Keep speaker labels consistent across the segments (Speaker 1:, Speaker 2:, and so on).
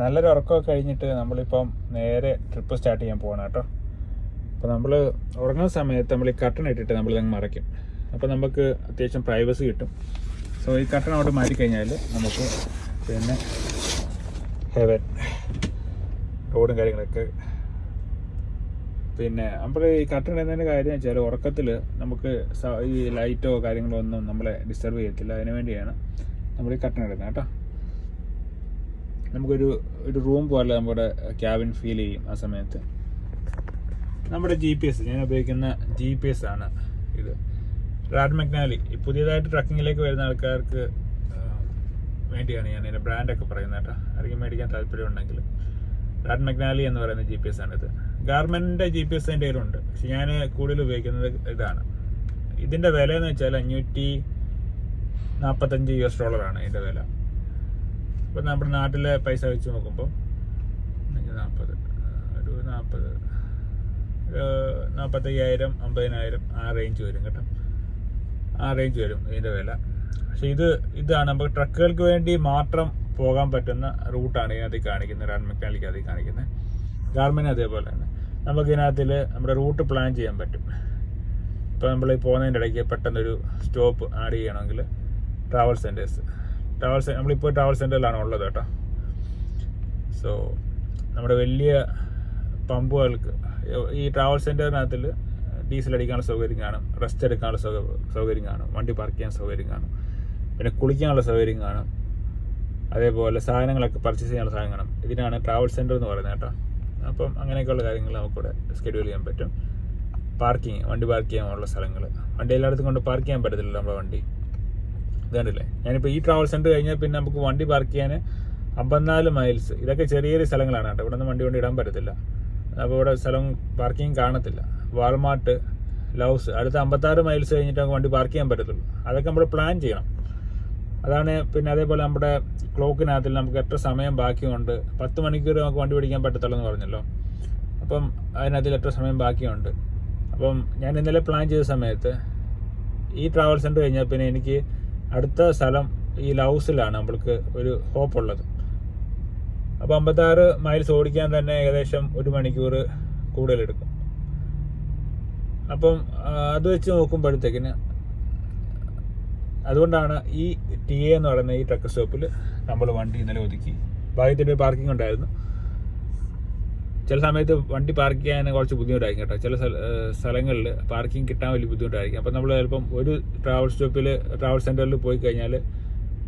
Speaker 1: നല്ലൊരു ഉറക്കമൊക്കെ കഴിഞ്ഞിട്ട് നമ്മളിപ്പം നേരെ ട്രിപ്പ് സ്റ്റാർട്ട് ചെയ്യാൻ പോകണം കേട്ടോ. അപ്പോൾ നമ്മൾ ഉറങ്ങുന്ന സമയത്ത് നമ്മൾ ഈ കട്ടൺ ഇട്ടിട്ട് നമ്മൾ ഇതങ്ങ് മറയ്ക്കും അപ്പോൾ നമുക്ക് അത്യാവശ്യം പ്രൈവസി കിട്ടും. സോ ഈ കട്ടൺ അവിടെ മാറ്റി കഴിഞ്ഞാൽ നമുക്ക് പിന്നെ ഹെവൻ റോഡും കാര്യങ്ങളൊക്കെ. പിന്നെ നമ്മൾ ഈ കട്ടൺ ഇടുന്നതിന്റെ കാര്യം വെച്ചാൽ ഉറക്കത്തിൽ നമുക്ക് ഈ ലൈറ്റോ കാര്യങ്ങളോ ഒന്നും നമ്മളെ ഡിസ്റ്റർബ് ചെയ്യത്തില്ല. അതിനു വേണ്ടിയാണ് നമ്മൾ ഈ കട്ടൺ ഇടുന്നത് കേട്ടോ. നമുക്കൊരു ഒരു റൂം പോലെ നമ്മുടെ ക്യാബിൻ ഫീൽ ചെയ്യും ആ സമയത്ത്. നമ്മുടെ ജി പി എസ് ഞാൻ ഉപയോഗിക്കുന്ന ജി പി എസ് ആണ് ഇത്. റാഡ് മെക്നാലി പുതിയതായിട്ട് ട്രക്കിങ്ങിലേക്ക് വരുന്ന ആൾക്കാർക്ക് വേണ്ടിയാണ് ഞാൻ ഇതിന്റെ ബ്രാൻഡൊക്കെ പറയുന്നത് കേട്ടോ. ആരെങ്കിലും മേടിക്കാൻ താല്പര്യം ഉണ്ടെങ്കിൽ റാഡ് മെക്നാലി എന്ന് പറയുന്ന ജി പി എസ് ആണിത്. ഗാർമെന്റിന്റെ ജി പി എസ് എന്റെ കയ്യിലുണ്ട്. പക്ഷെ ഞാൻ കൂടുതൽ ഉപയോഗിക്കുന്നത് ഇതാണ്. ഇതിന്റെ വില എന്ന് വെച്ചാൽ അഞ്ഞൂറ്റി നാൽപ്പത്തഞ്ച് യു എസ് ഡോളറാണ് ഇതിന്റെ വില. ഇപ്പം നമ്മുടെ നാട്ടിലെ പൈസ വെച്ച് നോക്കുമ്പോൾ നാൽപ്പത് ഒരു നാൽപ്പത് നാൽപ്പത്തയ്യായിരം അമ്പതിനായിരം ആ റേഞ്ച് വരും കേട്ടോ. ആ റേഞ്ച് വരും ഇതിന്റെ വില. പക്ഷെ ഇത് ഇതാണ് നമുക്ക് ട്രക്കുകൾക്ക് വേണ്ടി മാത്രം പോകാൻ പറ്റുന്ന റൂട്ടാണ് ഇതിനകത്ത് കാണിക്കുന്നത് റാൻ മെക്കാനിക്ക് അതിൽ കാണിക്കുന്നത്. ഗാർമെന്റ് അതേപോലെ തന്നെ. നമുക്ക് ഇതിനകത്തിൽ നമ്മുടെ റൂട്ട് പ്ലാൻ ചെയ്യാൻ പറ്റും. ഇപ്പോൾ നമ്മൾ പോകുന്നതിന്റെ ഇടയ്ക്ക് പെട്ടെന്നൊരു സ്റ്റോപ്പ് ആഡ് ചെയ്യണമെങ്കിൽ ട്രാവൽ സെന്റേഴ്സ് ട്രാവൽ നമ്മളിപ്പോൾ ട്രാവൽ സെന്ററിലാണ് ഉള്ളത് കേട്ടോ. സോ നമ്മുടെ വലിയ പമ്പുകൾക്ക് ഈ ട്രാവൽ സെന്ററിനകത്തിൽ ഡീസൽ അടിക്കാനുള്ള സൗകര്യം കാണും റെസ്റ്റ് എടുക്കാനുള്ള സൗക- സൗകര്യം കാണും വണ്ടി പാർക്ക് ചെയ്യാൻ സൗകര്യം കാണും പിന്നെ കുളിക്കാനുള്ള സൗകര്യം കാണും അതേപോലെ സാധനങ്ങളൊക്കെ പർച്ചേസ് ചെയ്യാനുള്ള സാധനം കാണും. ഇതിനാണ് ട്രാവൽ സെന്റർ എന്ന് പറയുന്നത് കേട്ടോ. അപ്പം അങ്ങനെയൊക്കെയുള്ള കാര്യങ്ങൾ നമുക്കിവിടെ സ്കെഡ്യൂൾ ചെയ്യാൻ പറ്റും. പാർക്കിങ് വണ്ടി പാർക്ക് ചെയ്യാനുള്ള സ്ഥലങ്ങൾ വണ്ടി എല്ലായിടത്തും കൊണ്ട് പാർക്ക് ചെയ്യാൻ പറ്റത്തില്ല നമ്മുടെ വണ്ടി. ഇതുണ്ടല്ലേ? ഞാനിപ്പോൾ ഈ ട്രാവൽ സെന്റർ കഴിഞ്ഞാൽ പിന്നെ നമുക്ക് വണ്ടി പാർക്ക് ചെയ്യാൻ അമ്പത്തിനാല് മൈൽസ് ഇതൊക്കെ ചെറിയ ചെറിയ സ്ഥലങ്ങളാണ് കേട്ടോ. ഇവിടെ നിന്ന് വണ്ടി കൊണ്ട് ഇടാൻ പറ്റത്തില്ല. അപ്പോൾ ഇവിടെ സ്ഥലം പാർക്കിംഗ് കാണത്തില്ല. വാൾമാർട്ട് ലൗസ് അടുത്ത അമ്പത്താറ് മൈൽസ് കഴിഞ്ഞിട്ട് നമുക്ക് വണ്ടി പാർക്ക് ചെയ്യാൻ പറ്റത്തുള്ളൂ. അതൊക്കെ നമ്മൾ പ്ലാൻ ചെയ്യണം. അതാണ് പിന്നെ അതേപോലെ നമ്മുടെ ക്ലോക്കിനകത്തിൽ നമുക്ക് എത്ര സമയം ബാക്കിയുണ്ട്. പത്ത് മണിക്കൂർ നമുക്ക് വണ്ടി പിടിക്കാൻ പറ്റത്തുള്ളൂ എന്ന് പറഞ്ഞല്ലോ. അപ്പം അതിനകത്തിൽ എത്ര സമയം ബാക്കിയുണ്ട്. അപ്പം ഞാൻ ഇന്നലെ പ്ലാൻ ചെയ്ത സമയത്ത് ഈ ട്രാവൽ സെന്റർ കഴിഞ്ഞാൽ പിന്നെ എനിക്ക് അടുത്ത സ്ഥലം ഈ ലൗസിലാണ് നമ്മൾക്ക് ഒരു ഹോപ്പ് ഉള്ളത് അപ്പോൾ അമ്പത്താറ് മൈൽസ് ഓടിക്കാൻ തന്നെ ഏകദേശം ഒരു മണിക്കൂർ കൂടുതലെടുക്കും. അപ്പം അത് വെച്ച് നോക്കുമ്പോഴത്തേക്കിന് അതുകൊണ്ടാണ് ഈ ടി എ എന്ന് പറയുന്ന ഈ ട്രക്ക് സ്റ്റോപ്പിൽ നമ്മൾ വണ്ടി ഇന്നലെ ഒതുക്കി. ഭാഗ്യത്തിന്റെ പാർക്കിംഗ് ഉണ്ടായിരുന്നു. ചില സമയത്ത് വണ്ടി പാർക്ക് ചെയ്യാൻ കുറച്ച് ബുദ്ധിമുട്ടായിരിക്കും കേട്ടോ. ചില സ്ഥലങ്ങളിൽ പാർക്കിംഗ് കിട്ടാൻ വലിയ ബുദ്ധിമുട്ടായിരിക്കും. അപ്പം നമ്മൾ ചിലപ്പം ഒരു ട്രാവൽ സ്റ്റോപ്പിൽ ട്രാവൽ സെന്ററിൽ പോയി കഴിഞ്ഞാൽ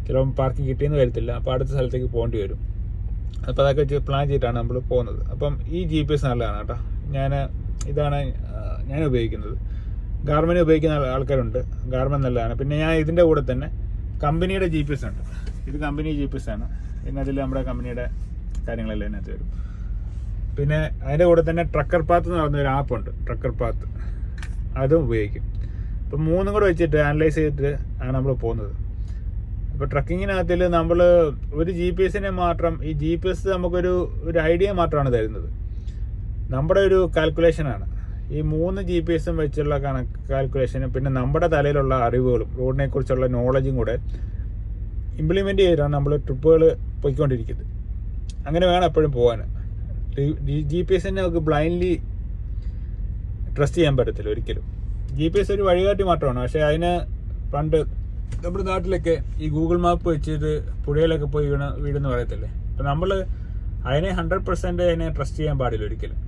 Speaker 1: ചിലപ്പം പാർക്കിംഗ് കിട്ടിയെന്ന് വരത്തില്ല. അപ്പോൾ അടുത്ത സ്ഥലത്തേക്ക് പോകേണ്ടി വരും. അപ്പോൾ അതൊക്കെ വെച്ച് പ്ലാൻ ചെയ്തിട്ടാണ് നമ്മൾ പോകുന്നത്. അപ്പം ഈ ജി പി എസ് നല്ലതാണ് കേട്ടോ. ഞാൻ ഇതാണ് ഞാൻ ഉപയോഗിക്കുന്നത്. ഗാർമൻ ഉപയോഗിക്കുന്ന ആൾക്കാരുണ്ട്. ഗാർമൻ നല്ലതാണ്. പിന്നെ ഞാൻ ഇതിന്റെ കൂടെ തന്നെ കമ്പനിയുടെ ജി പി എസ് ഉണ്ട്. ഇത് കമ്പനി ജി പി എസ് ആണ്. പിന്നെ അതിൽ നമ്മുടെ കമ്പനിയുടെ കാര്യങ്ങളെല്ലാം ഇതിനകത്ത് വരും. പിന്നെ അതിന്റെ കൂടെ തന്നെ ട്രക്കർ പാത്ത് എന്ന് പറയുന്ന ഒരു ആപ്പ് ഉണ്ട്. ട്രക്കർ പാത്ത് അതും ഉപയോഗിക്കും. അപ്പം മൂന്നും കൂടെ വെച്ചിട്ട് അനലൈസ് ചെയ്തിട്ട് ആണ് നമ്മൾ പോകുന്നത്. അപ്പോൾ ട്രക്കിങ്ങിനകത്തിൽ നമ്മൾ ഒരു ജി പി എസിനെ മാത്രം ഈ ജി പി എസ് നമുക്കൊരു ഒരു ഐഡിയ മാത്രമാണ് തരുന്നത്. നമ്മുടെ ഒരു കാൽക്കുലേഷനാണ് ഈ മൂന്ന് ജി പി എസും വെച്ചുള്ള കണക്ക് കാൽക്കുലേഷനും പിന്നെ നമ്മുടെ തലയിലുള്ള അറിവുകളും റോഡിനെ കുറിച്ചുള്ള നോളജും കൂടെ ഇംപ്ലിമെന്റ് ചെയ്തിട്ടാണ് നമ്മൾ ട്രിപ്പുകൾ പോയിക്കൊണ്ടിരിക്കുന്നത്. അങ്ങനെ വേണം എപ്പോഴും പോകാൻ ജി പി എസിനെ നമുക്ക് ബ്ലൈൻഡ്ലി ട്രസ്റ്റ് ചെയ്യാൻ പറ്റത്തില്ല ഒരിക്കലും. ജി പി എസ് ഒരു വഴികാട്ടി മാത്രമാണ്. പക്ഷേ അതിന് പണ്ട് നമ്മുടെ നാട്ടിലൊക്കെ ഈ ഗൂഗിൾ മാപ്പ് വെച്ചിട്ട് പുഴയിലൊക്കെ പോയി വീണ വീടെന്ന് പറയത്തില്ലേ? അപ്പം നമ്മൾ അതിനെ ഹൺഡ്രഡ് പെർസെന്റ് അതിനെ ട്രസ്റ്റ് ചെയ്യാൻ പാടില്ല ഒരിക്കലും.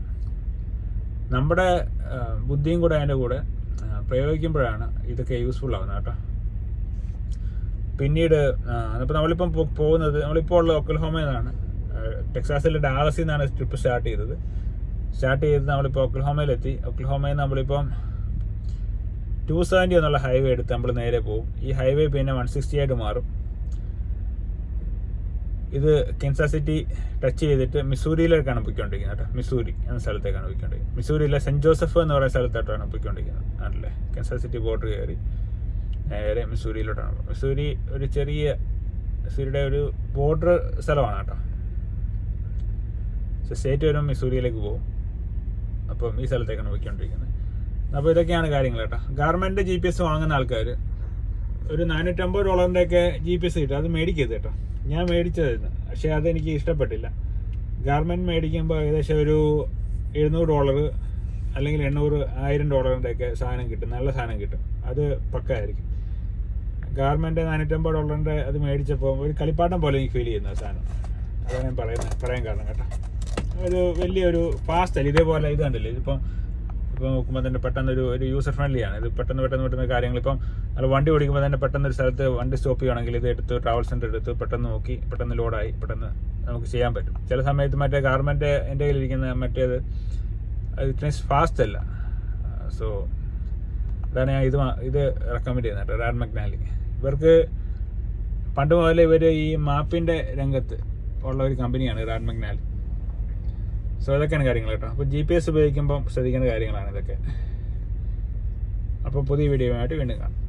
Speaker 1: നമ്മുടെ ബുദ്ധിയും കൂടെ അതിന്റെ കൂടെ പ്രയോഗിക്കുമ്പോഴാണ് ഇതൊക്കെ യൂസ്ഫുൾ ആവുന്നത് കേട്ടോ. പിന്നീട് അപ്പോൾ നമ്മളിപ്പം പോകുന്നത് നമ്മളിപ്പോൾ ഉള്ള ഒക്കൽഹോമയിൽ നിന്നാണ് ടെക്സാസിലെ ഡാലസിൽ നിന്നാണ് ട്രിപ്പ് സ്റ്റാർട്ട് ചെയ്തത്. സ്റ്റാർട്ട് ചെയ്ത് നമ്മളിപ്പോൾ ഒക്ലഹോമയിലെത്തി. ഒക്ലഹോമയിൽ നമ്മളിപ്പം ടു സെവന്റി എന്നുള്ള ഹൈവേ എടുത്ത് നമ്മൾ നേരെ പോകും. ഈ ഹൈവേ പിന്നെ വൺ സിക്സ്റ്റി ആയിട്ട് മാറും. ഇത് കിൻസ സിറ്റി ടച്ച് ചെയ്തിട്ട് മിസൂരിയിലേക്കാണ് പോയിക്കൊണ്ടിരിക്കുന്നത് കേട്ടോ. മിസൂരി എന്ന സ്ഥലത്തേക്കാണ് പോയിക്കൊണ്ടിരിക്കുന്നത്. മിസൂരിയിലെ സെന്റ് ജോസഫ് എന്ന് പറയുന്ന സ്ഥലത്തോട്ടാണ് പോയിക്കൊണ്ടിരിക്കുന്നത്. ആണല്ലേ? കിൻസ സിറ്റി ബോർഡർ കയറി നേരെ മിസൂരിയിലോട്ടാണ്. മിസൂരി ഒരു ചെറിയ മിസൂരിയുടെ ഒരു ബോർഡർ സ്ഥലമാണ് കേട്ടോ. സ്റ്റേറ്റ് വരുമ്പോൾ മിസൂരിയിലേക്ക് പോകും അപ്പം ഈ സ്ഥലത്തേക്കാണ് പോയിക്കൊണ്ടിരിക്കുന്നത്. അപ്പോൾ ഇതൊക്കെയാണ് കാര്യങ്ങൾ കേട്ടോ. ഗവൺമെന്റ് ജി പി എസ് വാങ്ങുന്ന ആൾക്കാർ ഒരു നാനൂറ്റമ്പത് ഡോളറിന്റെയൊക്കെ ജി പി എസ് കിട്ടും. അത് മേടിക്കരുത് കേട്ടോ. ഞാൻ മേടിച്ചതായിരുന്നു. പക്ഷേ അതെനിക്ക് ഇഷ്ടപ്പെട്ടില്ല. ഗവൺമെന്റ് മേടിക്കുമ്പോൾ ഏകദേശം ഒരു എഴുന്നൂറ് ഡോളർ അല്ലെങ്കിൽ എണ്ണൂറ് ആയിരം ഡോളറിന്റെയൊക്കെ സാധനം കിട്ടും. നല്ല സാധനം കിട്ടും. അത് പക്കായിരിക്കും. ഗവൺമെന്റ് നാനൂറ്റമ്പത് ഡോളറിന്റെ അത് മേടിച്ചപ്പോൾ ഒരു കളിപ്പാട്ടം പോലെ എനിക്ക് ഫീൽ ചെയ്യുന്ന സാധനം. അതാണ് ഞാൻ പറയുന്നത്. പറയാൻ കാരണം കേട്ടോ. ഒരു വലിയൊരു ഫാസ്റ്റല്ല ഇതേപോലെ ഇത് കണ്ടില്ലേ? ഇതിപ്പം ഇപ്പോൾ നോക്കുമ്പോൾ തന്നെ പെട്ടെന്ന് ഒരു ഒരു യൂസർ ഫ്രണ്ട്ലി ആണ്. ഇത് പെട്ടെന്ന് പെട്ടെന്ന് പെട്ടെന്ന് കാര്യങ്ങൾ ഇപ്പം അത് വണ്ടി ഓടിക്കുമ്പോൾ തന്നെ പെട്ടെന്ന് ഒരു സ്ഥലത്ത് വണ്ടി സ്റ്റോപ്പ് ചെയ്യുകയാണെങ്കിൽ ഇത് എടുത്ത് ട്രാവൽ സെന്റർ എടുത്ത് പെട്ടെന്ന് നോക്കി പെട്ടെന്ന് ലോഡായി പെട്ടെന്ന് നമുക്ക് ചെയ്യാൻ പറ്റും. ചില സമയത്ത് മറ്റേ ഗാർമെന്റ് എന്റെ കയ്യിലിരിക്കുന്ന മറ്റേത് ഇറ്റ് മീൻസ് ഫാസ്റ്റ് അല്ല. സോ അതാണ് ഞാൻ ഇത് ഇത് റെക്കമെൻഡ് ചെയ്യുന്നത് കേട്ടോ റാഡ് മക്നാലി ഇവർക്ക് പണ്ട് മുതലേ ഇവർ ഈ മാപ്പിന്റെ രംഗത്ത് ഉള്ള ഒരു കമ്പനിയാണ് റാഡ് മക്നാലി സോ ഇതൊക്കെയാണ് കാര്യങ്ങൾ കേട്ടോ. അപ്പോൾ ജി പി എസ് ഉപയോഗിക്കുമ്പം ശ്രദ്ധിക്കേണ്ട കാര്യങ്ങളാണ് ഇതൊക്കെ. അപ്പോൾ പുതിയ വീഡിയോ ആയിട്ട് വീണ്ടും കാണാം.